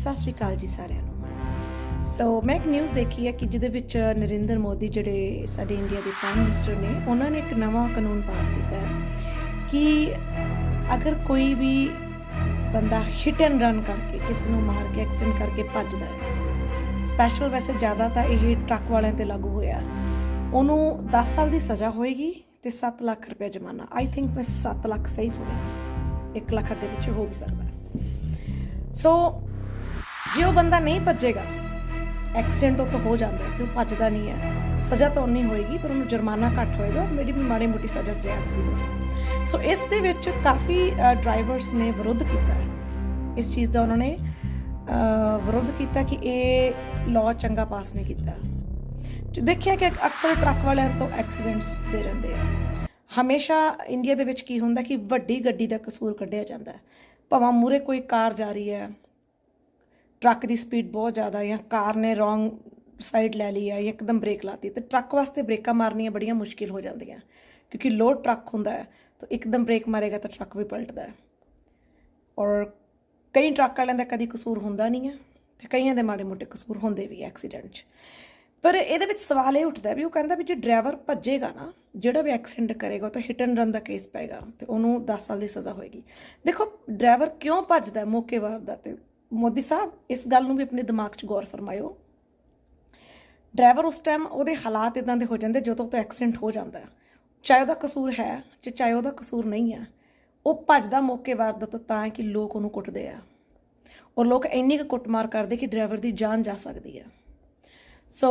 ਸਤਿ ਸ਼੍ਰੀ ਅਕਾਲ ਜੀ ਸਾਰਿਆਂ ਨੂੰ। ਸੋ ਮੈਂ ਇੱਕ ਨਿਊਜ਼ ਦੇਖੀ ਹੈ ਕਿ ਜਿਹਦੇ ਵਿੱਚ ਨਰਿੰਦਰ ਮੋਦੀ ਜਿਹੜੇ ਸਾਡੇ ਇੰਡੀਆ ਦੇ ਪ੍ਰਾਈਮ ਮਿਨਿਸਟਰ ਨੇ, ਉਹਨਾਂ ਨੇ ਇੱਕ ਨਵਾਂ ਕਾਨੂੰਨ ਪਾਸ ਕੀਤਾ ਹੈ ਕਿ ਅਗਰ ਕੋਈ ਵੀ ਬੰਦਾ ਹਿਟ ਐਂਡ ਰਨ ਕਰਕੇ, ਕਿਸੇ ਨੂੰ ਮਾਰ ਕੇ ਐਕਸੀਡੈਂਟ ਕਰਕੇ ਭੱਜਦਾ ਹੈ ਸਪੈਸ਼ਲ ਵੈਸੇ ਜ਼ਿਆਦਾ ਤਾਂ ਇਹ ਟਰੱਕ ਵਾਲਿਆਂ ਤੇ ਲਾਗੂ ਹੋਇਆ ਉਹਨੂੰ 10 ਸਾਲ ਦੀ ਸਜ਼ਾ ਹੋਏਗੀ ਤੇ 7 ਲੱਖ ਰੁਪਏ ਜਮਾਨਾ। ਆਈ ਥਿੰਕ ਮੈਂ 7 ਲੱਖ ਸਹੀ ਸੁਣਿਆ 1 ਲੱਖ ਦੇ ਵਿੱਚ ਹੋ ਵੀ ਸਕਦਾ ਸੋ ਜੇ ਉਹ ਬੰਦਾ ਨਹੀਂ ਭੱਜੇਗਾ ਐਕਸੀਡੈਂਟ ਉਹ ਤਾਂ ਹੋ ਜਾਂਦਾ ਹੈ ਤੇ ਉਹ ਭੱਜਦਾ ਨਹੀਂ ਹੈ। ਸਜ਼ਾ ਤਾਂ ਉਨੀ ਹੋਏਗੀ ਪਰ ਉਹਨੂੰ ਜੁਰਮਾਨਾ ਘੱਟ ਹੋਏਗਾ ਮੇਰੀ ਵੀ ਮਾੜੀ ਮੋਟੀ ਸਜ਼ਾ ਰਿਆਇਤ ਵੀ ਹੋਏਗੀ। ਸੋ ਇਸ ਦੇ ਵਿੱਚ ਕਾਫੀ ਡਰਾਈਵਰਸ ਨੇ ਵਿਰੋਧ ਕੀਤਾ ਹੈ। ਇਸ ਚੀਜ਼ ਦਾ ਉਹਨਾਂ ਨੇ ਅਹ, ਵਿਰੋਧ ਕੀਤਾ ਕਿ ਇਹ ਲਾਅ ਚੰਗਾ ਪਾਸ ਨਹੀਂ ਕੀਤਾ। ਜੇ ਦੇਖਿਆ ਕਿ ਅਕਸਰ ਟਰੱਕ ਵਾਲਿਆਂ ਤੋਂ ਐਕਸੀਡੈਂਟਸ ਹੁੰਦੇ ਰਹਿੰਦੇ ਆ। ਹਮੇਸ਼ਾ ਇੰਡੀਆ ਦੇ ਵਿੱਚ ਕੀ ਹੁੰਦਾ ਕਿ ਵੱਡੀ ਗੱਡੀ ਦਾ ਕਸੂਰ ਕੱਢਿਆ ਜਾਂਦਾ ਹੈ। ਭਾਵੇਂ ਮੂਰੇ ਕੋਈ ਕਾਰ ਜਾ ਰਹੀ ਹੈ ਟਰੱਕ ਦੀ ਸਪੀਡ ਬਹੁਤ ਜ਼ਿਆਦਾ ਜਾਂ ਕਾਰ ਨੇ ਰੋਂਗ ਸਾਈਡ ਲੈ ਲਈ ਹੈ ਜਾਂ ਇੱਕਦਮ ਬ੍ਰੇਕ ਲਾਤੀ, ਤੇ ਟਰੱਕ ਵਾਸਤੇ ਬ੍ਰੇਕਾਂ ਮਾਰਨੀਆਂ ਬੜੀਆਂ ਮੁਸ਼ਕਿਲ ਹੋ ਜਾਂਦੀਆਂ, ਕਿਉਂਕਿ ਲੋਡ ਟਰੱਕ ਹੁੰਦਾ ਹੈ, ਤਾਂ ਇੱਕਦਮ ਬ੍ਰੇਕ ਮਾਰੇਗਾ ਤਾਂ ਟਰੱਕ ਵੀ ਪਲਟਦਾ ਹੈ। ਔਰ ਕਈ ਟਰੱਕ ਵਾਲਿਆਂ ਦਾ ਕਦੀ ਕਸੂਰ ਹੁੰਦਾ ਨਹੀਂ ਹੈ ਤੇ ਕਈਆਂ ਦੇ ਮਾੜੇ ਮੋਟੇ ਕਸੂਰ ਹੁੰਦੇ ਵੀ ਐਕਸੀਡੈਂਟ 'ਚ। ਪਰ ਇਹਦੇ ਵਿੱਚ ਸਵਾਲ ਇਹ ਉੱਠਦਾ ਵੀ ਉਹ ਕਹਿੰਦਾ ਵੀ ਜੇ ਡਰਾਈਵਰ ਭੱਜੇਗਾ ਨਾ, ਜਿਹੜਾ ਵੀ ਐਕਸੀਡੈਂਟ ਕਰੇਗਾ, ਉਹ ਤਾਂ ਹਿਟ ਐਂਡ ਰਨ ਦਾ ਕੇਸ ਪਏਗਾ, ਤੇ ਉਹਨੂੰ 10 ਸਾਲ ਦੀ ਸਜ਼ਾ ਹੋਏਗੀ। ਦੇਖੋ ਡਰਾਈਵਰ ਕਿਉਂ ਭੱਜਦਾ ਹੈ ਮੌਕੇ ਵਾਰਦਾ ਤੇ ਮੋਦੀ ਸਾਹਿਬ, ਇਸ ਗੱਲ ਨੂੰ ਵੀ ਆਪਣੇ ਦਿਮਾਗ 'ਚ ਗੌਰ ਫਰਮਾਇਓ। ਡਰਾਈਵਰ ਉਸ ਟਾਈਮ ਉਹਦੇ ਹਾਲਾਤ ਇਦਾਂ ਦੇ ਹੋ ਜਾਂਦੇ ਜਦੋਂ ਤੋਂ ਐਕਸੀਡੈਂਟ ਹੋ ਜਾਂਦਾ ਚਾਹੇ ਉਹਦਾ ਕਸੂਰ ਹੈ ਤੇ ਚਾਹੇ ਉਹਦਾ ਕਸੂਰ ਨਹੀਂ ਹੈ, ਉਹ ਭੱਜਦਾ ਮੌਕੇ ਵਾਰਦਾਤ ਤਾਂ ਕਿ ਲੋਕ ਉਹਨੂੰ ਕੁੱਟਦੇ ਆ। ਔਰ ਲੋਕ ਇੰਨੀ ਕੁ ਕੁੱਟਮਾਰ ਕਰਦੇ ਕਿ ਡਰਾਈਵਰ ਦੀ ਜਾਨ ਜਾ ਸਕਦੀ ਹੈ। ਸੋ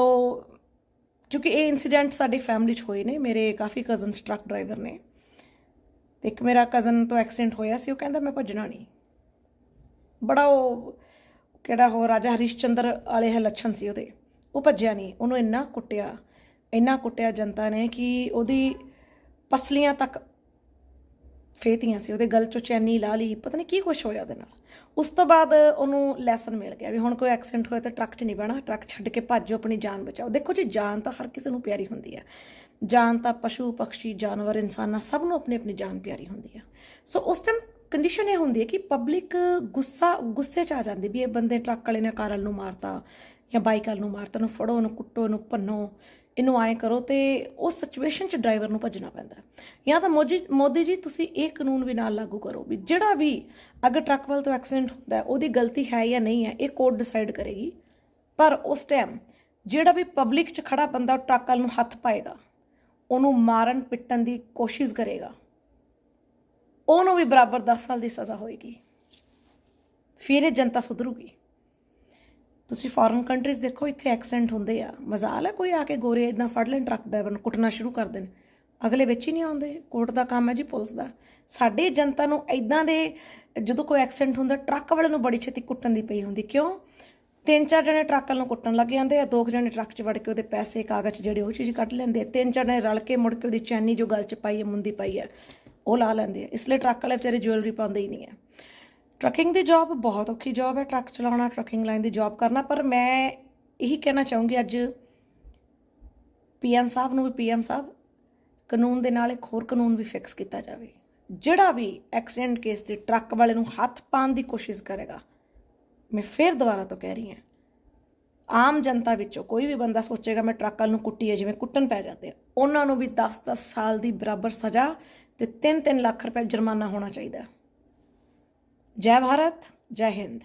ਕਿਉਂਕਿ ਇਹ ਇਨਸੀਡੈਂਟ ਸਾਡੀ ਫੈਮਿਲੀ 'ਚ ਹੋਏ ਨੇ, ਮੇਰੇ ਕਾਫੀ ਕਜ਼ਨਸ ਟਰੱਕ ਡਰਾਈਵਰ ਨੇ। ਤੇ ਇੱਕ ਮੇਰਾ ਕਜ਼ਨ ਤੋਂ ਐਕਸੀਡੈਂਟ ਹੋਇਆ ਸੀ, ਉਹ ਕਹਿੰਦਾ ਮੈਂ ਭੱਜਣਾ ਨਹੀਂ। ਬੜਾ ਉਹ ਕਿਹੜਾ ਹੋ ਰਾਜਾ ਹਰਿਸ਼ਚੰਦਰ ਵਾਲੇ ਹੈ ਲੱਛਣ ਸੀ ਉਹਦੇ। ਉਹ ਭੱਜਿਆ ਨਹੀਂ, ਉਹਨੂੰ ਇੰਨਾ ਕੁੱਟਿਆ ਇੰਨਾ ਕੁੱਟਿਆ ਜਨਤਾ ਨੇ ਕਿ ਉਹਦੀ ਪਸਲੀਆਂ ਤੱਕ ਫੇਤੀਆਂ ਸੀ, ਉਹਦੇ ਗਲ ਚੋਂ ਚੈਨੀ ਲਾ ਲਈ, ਪਤਾ ਨਹੀਂ ਕੀ ਕੁਛ ਹੋਇਆ ਉਹਦੇ ਨਾਲ। ਉਸ ਤੋਂ ਬਾਅਦ ਉਹਨੂੰ ਲੈਸਨ ਮਿਲ ਗਿਆ ਵੀ ਹੁਣ ਕੋਈ ਐਕਸੀਡੈਂਟ ਹੋਇਆ ਤਾਂ ਟਰੱਕ 'ਚ ਨਹੀਂ ਬਹਿਣਾ ਟਰੱਕ ਛੱਡ ਕੇ ਭੱਜੋ, ਆਪਣੀ ਜਾਨ ਬਚਾਓ। ਦੇਖੋ ਜੀ, ਜਾਨ ਤਾਂ ਹਰ ਕਿਸੇ ਨੂੰ ਪਿਆਰੀ ਹੁੰਦੀ ਹੈ ਜਾਨ ਤਾਂ ਪਸ਼ੂ, ਪਕਸ਼ੀ, ਜਾਨਵਰ, ਇਨਸਾਨਾਂ ਸਭ ਨੂੰ ਆਪਣੀ ਆਪਣੀ ਜਾਨ ਪਿਆਰੀ ਹੁੰਦੀ ਹੈ ਸੋ ਉਸ ਟਾਈਮ ਕੰਡੀਸ਼ਨ ਇਹ ਹੁੰਦੀ ਹੈ ਕਿ ਪਬਲਿਕ ਗੁੱਸਾ, ਗੁੱਸੇ 'ਚ ਆ ਜਾਂਦੀ ਵੀ ਇਹ ਬੰਦੇ ਟਰੱਕ ਵਾਲੇ ਨੇ ਕਾਰ ਵਾਲੇ ਨੂੰ ਮਾਰਤਾ ਜਾਂ ਬਾਈਕ ਵਾਲੇ ਨੂੰ ਮਾਰਤਾ ਨੂੰ ਫੜੋ ਉਹਨੂੰ ਕੁੱਟੋ, ਇਹਨੂੰ ਭੰਨੋ, ਇਹਨੂੰ ਆਏ ਕਰੋ ਤੇ ਉਸ ਸਿਚੁਏਸ਼ਨ 'ਚ ਡਰਾਈਵਰ ਨੂੰ ਭੱਜਣਾ ਪੈਂਦਾ ਜਾਂ ਤਾਂ ਮੋਦੀ ਮੋਦੀ ਜੀ, ਤੁਸੀਂ ਇਹ ਕਾਨੂੰਨ ਵੀ ਨਾਲ ਲਾਗੂ ਕਰੋ ਵੀ ਜਿਹੜਾ ਵੀ ਅਗਰ ਟਰੱਕ ਵਾਲ ਤੋਂ ਐਕਸੀਡੈਂਟ ਹੁੰਦਾ ਉਹਦੀ ਗਲਤੀ ਹੈ ਜਾਂ ਨਹੀਂ ਹੈ, ਇਹ ਕੋਰਟ ਡਿਸਾਈਡ ਕਰੇਗੀ। ਪਰ ਉਸ ਟਾਈਮ ਜਿਹੜਾ ਵੀ ਪਬਲਿਕ 'ਚ ਖੜਾ ਬੰਦਾ ਉਹ ਟਰੱਕ ਵਾਲ ਨੂੰ ਹੱਥ ਪਾਏਗਾ, ਉਹਨੂੰ ਮਾਰਨ ਪਿੱਟਣ ਦੀ ਕੋਸ਼ਿਸ਼ ਕਰੇਗਾ। ਉਹਨੂੰ ਵੀ ਬਰਾਬਰ 10 ਸਾਲ ਦੀ ਸਜ਼ਾ ਹੋਏਗੀ। ਫਿਰ ਇਹ ਜਨਤਾ ਸੁਧਰੂਗੀ। ਤੁਸੀਂ ਫੋਰਨ ਕੰਟਰੀਜ਼ ਦੇਖੋ, ਇੱਥੇ ਐਕਸੀਡੈਂਟ ਹੁੰਦੇ ਆ। ਮਜ਼ਾਲ ਹੈ ਕੋਈ ਆ ਕੇ ਗੋਰੇ ਇਦਾਂ ਫੜ ਲੈਣ, ਟਰੱਕ ਡਰਾਈਵਰ ਨੂੰ ਕੁੱਟਣਾ ਸ਼ੁਰੂ ਕਰ ਦੇਣ। ਅਗਲੇ ਵਿੱਚ ਹੀ ਨਹੀਂ ਆਉਂਦੇ। ਕੋਰਟ ਦਾ ਕੰਮ ਹੈ ਜੀ ਪੁਲਿਸ ਦਾ। ਸਾਡੀ ਜਨਤਾ ਨੂੰ ਇਦਾਂ ਦੇ, ਜਦੋਂ ਕੋਈ ਐਕਸੀਡੈਂਟ ਹੁੰਦਾ, ਟਰੱਕ ਵਾਲੇ ਨੂੰ ਬੜੀ ਛੇਤੀ ਕੁੱਟਣ ਦੀ ਪਈ ਹੁੰਦੀ। ਕਿਉਂ? ਤਿੰਨ ਚਾਰ ਜਣੇ ਟਰੱਕ ਵਾਲੇ ਨੂੰ ਕੁੱਟਣ ਲੱਗ ਜਾਂਦੇ ਆ। ਦੋ ਕੁ ਜਣੇ ਟਰੱਕ 'ਚ ਵੜ ਕੇ ਉਹਦੇ ਪੈਸੇ, ਕਾਗਜ਼ ਜਿਹੜੇ ਉਹ ਚੀਜ਼ ਕੱਢ ਲੈਂਦੇ ਤਿੰਨ ਚਾਰ ਜਣੇ ਰਲ ਕੇ ਮੁੜ ਕੇ ਉਹਦੀ ਚੈਨੀ ਜੋ ਗਲ 'ਚ ਪਾਈ ਹੈ, ਮੁੰਦੀ ਪਾਈ ਹੈ। ਉਹ ਲਾ ਲੈਂਦੇ ਆ। ਇਸ ਲਈ ਟਰੱਕ ਵਾਲੇ ਵਿਚਾਰੇ ਜੁਐਲਰੀ ਪਾਉਂਦੇ ਹੀ ਨਹੀਂ ਆ। ਟਰੱਕਿੰਗ ਦੀ ਜੌਬ ਬਹੁਤ ਔਖੀ ਜੌਬ ਹੈ, ਟਰੱਕ ਚਲਾਉਣਾ ਟਰੱਕਿੰਗ ਲਾਈਨ ਦੀ ਜੌਬ ਕਰਨਾ। ਪਰ ਮੈਂ ਇਹੀ ਕਹਿਣਾ ਚਾਹੂੰਗੀ ਅੱਜ ਪੀਐਮ ਸਾਹਿਬ ਨੂੰ ਵੀ, ਪੀਐਮ ਸਾਹਿਬ, ਕਾਨੂੰਨ ਦੇ ਨਾਲ ਇੱਕ ਹੋਰ ਕਾਨੂੰਨ ਵੀ ਫਿਕਸ ਕੀਤਾ ਜਾਵੇ। ਜਿਹੜਾ ਵੀ ਐਕਸੀਡੈਂਟ ਕੇਸ ਤੇ ਟਰੱਕ ਵਾਲੇ ਨੂੰ ਹੱਥ ਪਾਉਣ ਦੀ ਕੋਸ਼ਿਸ਼ ਕਰੇਗਾ, ਮੈਂ ਫੇਰ ਦੁਬਾਰਾ ਤੋਂ ਕਹਿ ਰਹੀ ਹਾਂ ਆਮ ਜਨਤਾ ਵਿੱਚੋਂ ਕੋਈ ਵੀ ਬੰਦਾ ਸੋਚੇਗਾ ਮੈਂ ਟਰੱਕ ਵਾਲ ਨੂੰ ਕੁੱਟੀਏ, ਜਿਵੇਂ ਕੁੱਟਣ ਪੈ ਜਾਂਦੇ ਆ, ਉਹਨਾਂ ਨੂੰ ਵੀ 10-10 ਸਾਲ ਦੀ ਬਰਾਬਰ ਸਜ਼ਾ ਤੇ 3-3 ਲੱਖ ਰੁਪਏ ਜੁਰਮਾਨਾ ਹੋਣਾ ਚਾਹੀਦਾ। ਜੈ ਭਾਰਤ, ਜੈ ਹਿੰਦ।